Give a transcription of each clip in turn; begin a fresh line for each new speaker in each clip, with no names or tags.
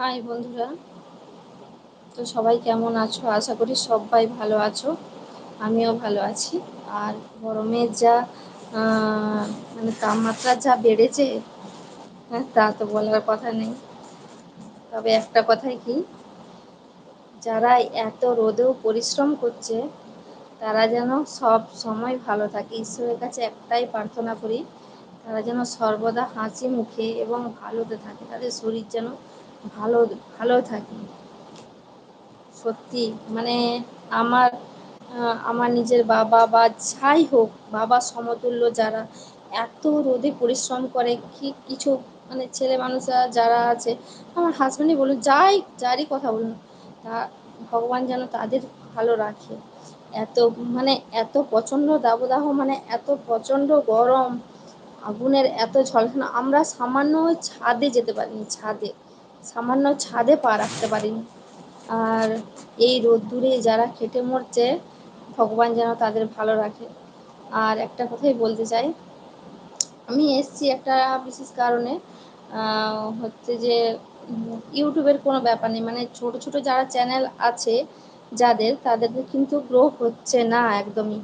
High বন্ধুরা। তো সবাই কেমন আছো? আশা করি সবাই ভালো আছো। আমিও ভালো আছি। আর গরমের যা মানে তাপমাত্রা যা বেড়েছে হ্যাঁ তা তো বলার কথা নেই। তবে একটা কথাই কি, যারা এত রোদেও পরিশ্রম করছে, তারা যেন সব সময় ভালো থাকে। ঈশ্বরের কাছে একটাই প্রার্থনা করি, তারা যেন সর্বদা হাসি মুখে এবং ভালোতে থাকে। তাদের শরীর যেন ভালো ভালো থাকি। সত্যি মানে আমার আমার নিজের বাবা বা যাই হোক, বাবা সমতুল্য যারা, এত রোদে পরিশ্রম করে, কি কিছু মানে ছেলে মানুষরা যারা আছে, আমার হাজব্যান্ডই বলুন, যাই, যারই কথা বলুন, তা ভগবান যেন তাদের ভালো রাখে। এত মানে এত প্রচণ্ড দাবদাহ মানে এত প্রচণ্ড গরম, আগুনের এত ঝলসানো, আমরা সামান্য ছাদে যেতে পারিনি, ছাদে। সামান্য ছাদে পা রাখতে পারিনি। আর এই রোদ্দুরে যারা খেটে মরছে, ভগবান যেন তাদের ভালো রাখে। আর একটা কথাই বলতে চাই, আমি এসছি একটা বিশেষ কারণে হচ্ছে যে, ইউটিউবের কোনো ব্যাপার নেই। মানে ছোট ছোট যারা চ্যানেল আছে যাদের তাদের কিন্তু গ্রো হচ্ছে না একদমই।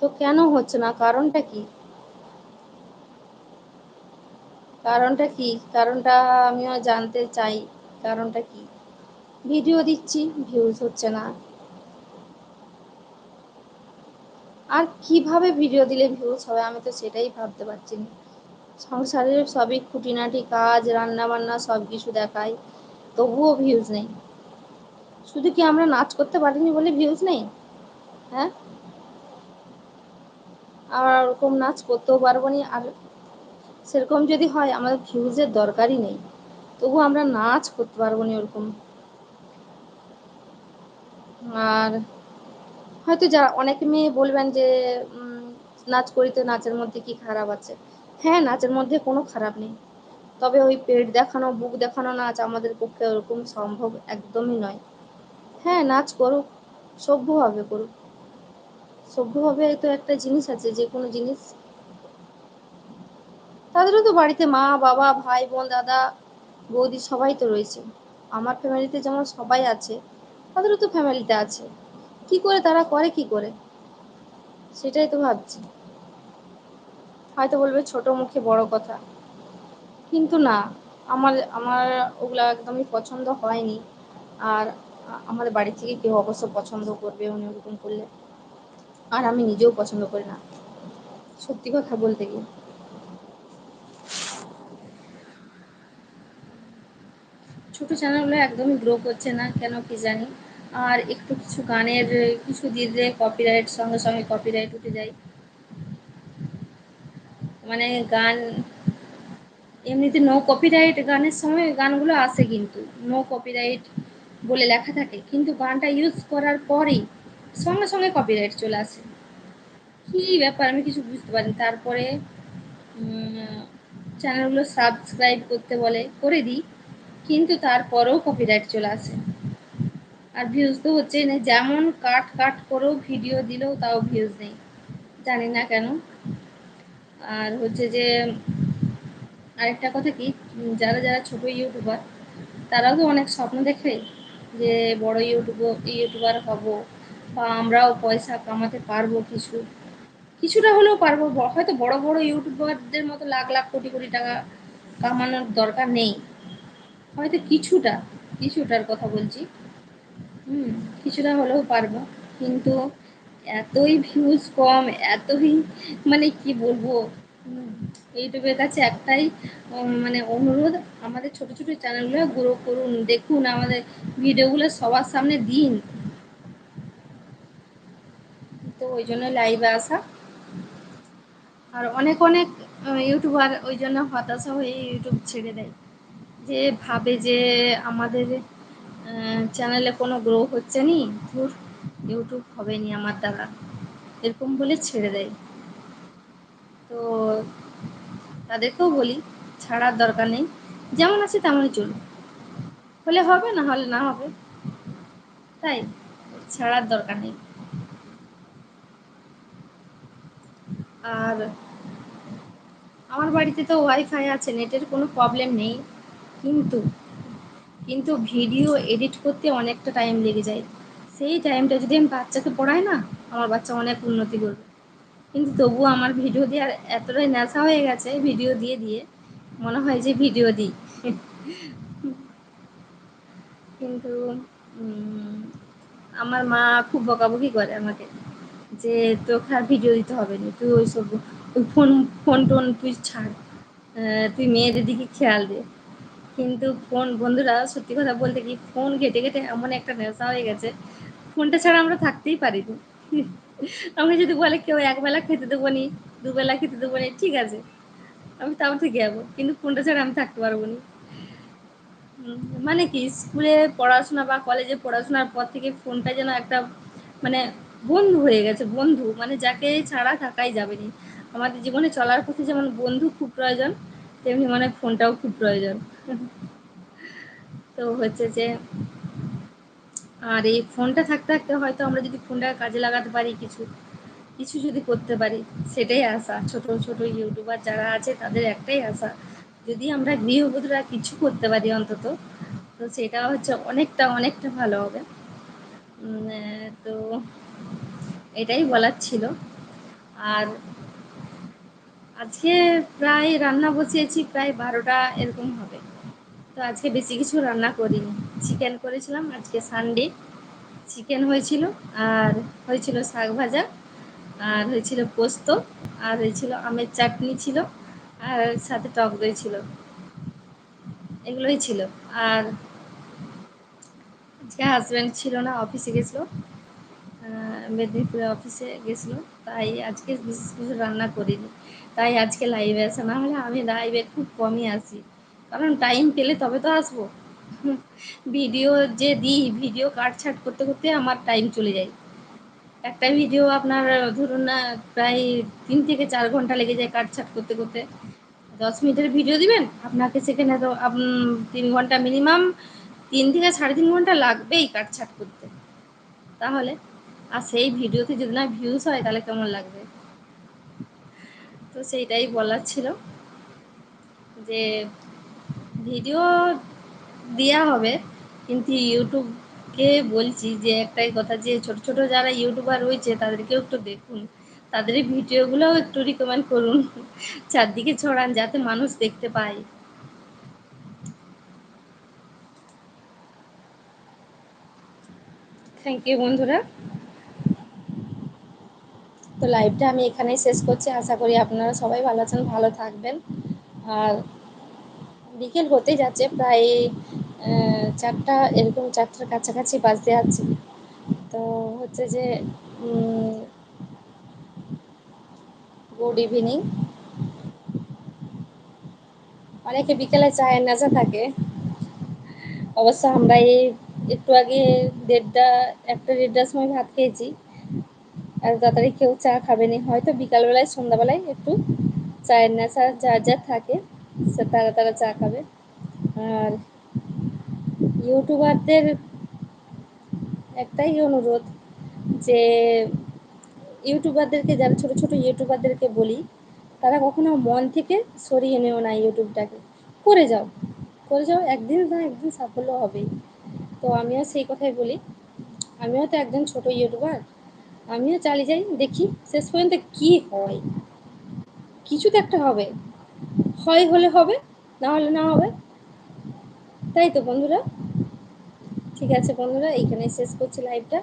তো কেন হচ্ছে না? কারণটা কি? কারণটা কি? কারণটা আমিও জানতে চাই, কারণটা কি? ভিডিও দিচ্ছি ভিউজ হচ্ছে না। আর কীভাবে ভিডিও দিলে ভিউজ হবে আমি তো সেটাই ভাবতে পারছি না। সংসারের সবই খুঁটিনাটি কাজ রান্না বান্না সব কিছু দেখায়, তবুও ভিউজ নেই। শুধু কি আমরা নাচ করতে পারিনি বলে ভিউজ নেই? হ্যাঁ? আর ওরকম নাচ করতেও পারব নি, আর সেরকম যদি হয়, আমাদের ভিউজের দরকারই নেই। তবু আমরা নাচ করতে পারব না ওরকম আর হয়তো যারা, অনেক মেয়ে বলবেন যে নাচ করি তো নাচের মধ্যে কি খারাপ আছে? হ্যাঁ নাচের মধ্যে কোনো খারাপ নেই। তবে ওই পেট দেখানো, বুক দেখানো নাচ আমাদের পক্ষে ওরকম সম্ভব একদমই নয়। হ্যাঁ নাচ করুক, সভ্যভাবে করুক। সভ্যভাবে তো একটা জিনিস আছে, যে কোনো জিনিস তাদেরও তো বাড়িতে মা, বাবা, ভাই, বোন, দাদা, বৌদি সবাই তো রয়েছে। আমার ফ্যামিলিতে যেমন সবাই আছে, তাদেরও তো ফ্যামিলিতে আছে। কি করে তারা করে, কি করে? সেটাই তো ভাবছি। হয়তো বলবে ছোট মুখে বড় কথা। কিন্তু না, আমার আমার ওগুলা একদমই পছন্দ হয়নি। আর আমাদের বাড়ি থেকে কেউ অবশ্য পছন্দ করবে, উনি ওরকম করলে। আর আমি নিজেও পছন্দ করি না। সত্যি কথা বলতে গিয়ে। ছোট চ্যানেলগুলো একদমই গ্রো করছে না, কেন কি জানি। আর একটু কিছু গানের, কিছু দিলে কপিরাইট সঙ্গে সঙ্গে কপিরাইট উঠে যায়। মানে গান, এমনিতে নো কপিরাইট গানের সময় গানগুলো আসে কিন্তু নো কপিরাইট বলে লেখা থাকে। কিন্তু গানটা ইউজ করার পরেই সঙ্গে সঙ্গে কপিরাইট চলে আসে। কী ব্যাপার, আমি কিছু বুঝতে পারি তারপরে চ্যানেলগুলো সাবস্ক্রাইব করতে বলে, করে দিই। কিন্তু তারপরেও কপিরাইট চলে আসে। আর ভিউজ তো হচ্ছেই না, যেমন কাট কাট করেও ভিডিও দিলেও তাও ভিউজ নেই, জানি না কেন। আর হচ্ছে যে, আরেকটা কথা কি, যারা যারা ছোট ইউটিউবার তারাও তো অনেক স্বপ্ন দেখে যে বড় ইউটিউব ইউটিউবার হব বা আমরাও পয়সা কামাতে পারব কিছু। কিছুটা হলেও পারব হয়তো বড় বড় ইউটিউবারদের মতো লাখ লাখ কোটি কোটি টাকা কামানোর দরকার নেই। হয়তো কিছুটা, কিছুটার কথা বলছি। হুম, কিছুটা হলেও পারব। কিন্তু এতই ভিউজ কম, এতই মানে কি বলব? ইউটিউবের কাছে একটাই মানে অনুরোধ, আমাদের ছোট ছোট চ্যানেলগুলো গ্রো করুন, দেখুন আমাদের ভিডিওগুলো সবার সামনে দিন। তো ওই জন্য লাইভে আসা। আর অনেক অনেক ইউটিউবার ওই জন্য হতাশা হয়ে ইউটিউব ছেড়ে দেয়। যে ভাবে যে আমাদের চ্যানেলে কোনো গ্রো হচ্ছে নি, ধুর ইউটিউব হবে নি আমার দ্বারা। এরকম বলে ছেড়ে দেয়। তো তাদেরকেও বলি, ছাড়ার দরকার নেই। যেমন আছে তেমনই চলুন হলে হবে, না হলে না হবে। তাই, ছাড়ার দরকার নেই। আর আমার বাড়িতে তো ওয়াইফাই আছে নেটের কোনো প্রবলেম নেই। কিন্তু কিন্তু ভিডিও এডিট করতে অনেকটা টাইম লেগে যায়। সেই টাইমটা যদি আমি বাচ্চাকে পড়াই না, আমার বাচ্চা অনেক উন্নতি করবে। কিন্তু তবুও আমার ভিডিও দেওয়ার এতটাই নেশা হয়ে গেছে, ভিডিও দিয়ে দিয়ে, মনে হয় যে ভিডিও দিই। কিন্তু আমার মা খুব বকাবকি করে আমাকে, যে তোকে আর ভিডিও দিতে হবে না, তুই ওইসব, ওই ফোন ফোন টোন তুই ছাড় তুই মেয়েদের দিকে খেয়াল দে। কিন্তু ফোন, বন্ধুরা সত্যি কথা বলতে কি, ফোন ঘেটে ঘেটে এমন একটা নেশা হয়ে গেছে। ফোনটা ছাড়া আমরা থাকতেই পারিনি। আমি যদি বলে কেউ একবেলা খেতে দেবো নি, দুবেলা খেতে দেবো নি, ঠিক আছে, আমি তাও থেকে যাব, কিন্তু ফোনটা ছাড়া আমি থাকতে পারব না। মানে কি, স্কুলে পড়াশোনা বা কলেজে পড়াশোনার পর থেকে ফোনটা যেন একটা মানে বন্ধু হয়ে গেছে, বন্ধু মানে যাকে ছাড়া থাকাই যাবে না। আমাদের জীবনে চলার পথে যেমন বন্ধু খুব প্রয়োজন তেমনি মানে ফোনটাও খুব প্রয়োজন। তো হচ্ছে যে, আর এই ফোনটা থাকতে থাকতে হয়তো আমরা যদি ফোনটা কাজে লাগাতে পারি কিছু কিছু যদি করতে পারি, সেটাই আশা। ছোট ছোট ইউটিউবার যারা আছে, তাদের একটাই আশা। যদি আমরা গৃহবধূরা কিছু করতে পারি অন্তত, তো সেটা হচ্ছে অনেকটা অনেকটা ভালো হবে। তো এটাই বলার ছিল। আর আজকে প্রায় রান্না বসিয়েছি, প্রায় বারোটা এরকম হবে। তো আজকে বেশি কিছু রান্না করিনি। চিকেন করেছিলাম, আজকে সানডে চিকেন হয়েছিল, আর হয়েছিল শাক ভাজা, আর হয়েছিল পোস্ত, আর হয়েছিল আমের চাটনি ছিল, আর সাথে টক দই ছিল। এগুলোই ছিল। আর আজকে হাজব্যান্ড ছিল না অফিসে গেছিল মেদিনীপুরে অফিসে গেছিল, তাই আজকে বিশেষ কিছু রান্না করিনি। তাই আজকে লাইভে আসা না হলে আমি লাইভে খুব কমই আসি কারণ টাইম পেলে তবে তো আসব। ভিডিও যে দিই ভিডিও কাটছাট করতে করতে আমার টাইম চলে যায়। একটা ভিডিও আপনার, ধরুন না, প্রায় তিন থেকে চার ঘণ্টা লেগে যায় কাটছাট করতে করতে। দশ মিনিটের ভিডিও দিবেন, আপনাকে সেখানে তো তিন ঘণ্টা মিনিমাম তিন থেকে সাড়ে তিন ঘণ্টা লাগবেই কাটছাট করতে। তাহলে, আর সেই ভিডিওতে যদি না ভিউজ হয়, তাহলে কেমন লাগবে? তো সেইটাই বলার ছিল যে ভিডিও দেওয়া হবে, কিন্তু ইউটিউবকে বলছি যে একটাই কথা যে ছোট ছোট যারা ইউটিউবার রয়েছে তাদেরকেও একটু দেখুন, তাদের ভিডিওগুলোও একটু রিকমেন্ড করুন, চারদিকে ছড়ান যাতে মানুষ দেখতে পায়। থ্যাংক ইউ বন্ধুরা। তো লাইভটা আমি এখানেই শেষ করছি। আশা করি আপনারা সবাই ভালো আছেন, ভালো থাকবেন। আর বিকেল হতে যাচ্ছে, প্রায় চারটা, এরকম চারটার কাছাকাছি বাজতে যাচ্ছে। তো হচ্ছে যে গুড ইভিনিং অনেকে বিকেলে চায়ের নেশা থাকে। অবশ্য আমরা এই একটু আগে দেড়টা, একটা দেড়টার সময় ভাত খেয়েছি। এত তাড়াতাড়ি কেউ চা খাবে না হয়তো বিকালবেলায়, সন্ধ্যাবেলায় একটু চায়ের নেশা যার যা থাকে, সে তারা তারা চা খাবে। আর ইউটিউবারদের একটাই অনুরোধ যে, ইউটিউবারদেরকে, যারা ছোট ছোট ইউটিউবারদেরকে বলি, তারা কখনো মন থেকে সরিয়ে নেও না ইউটিউবটাকে। করে যাও করে যাও, একদিন না একদিন সাফল্য হবেই। তো আমিও সেই কথাই বলি। আমিও তো একজন ছোট ইউটিউবার। আমিও চালিয়ে যাই, দেখি শেষ পর্যন্ত কি হয়। কিছু তো একটা হবে। হয় হলে হবে, না হলে না হবে। তাই তো বন্ধুরা। ঠিক আছে বন্ধুরা এইখানে শেষ করছি লাইভটা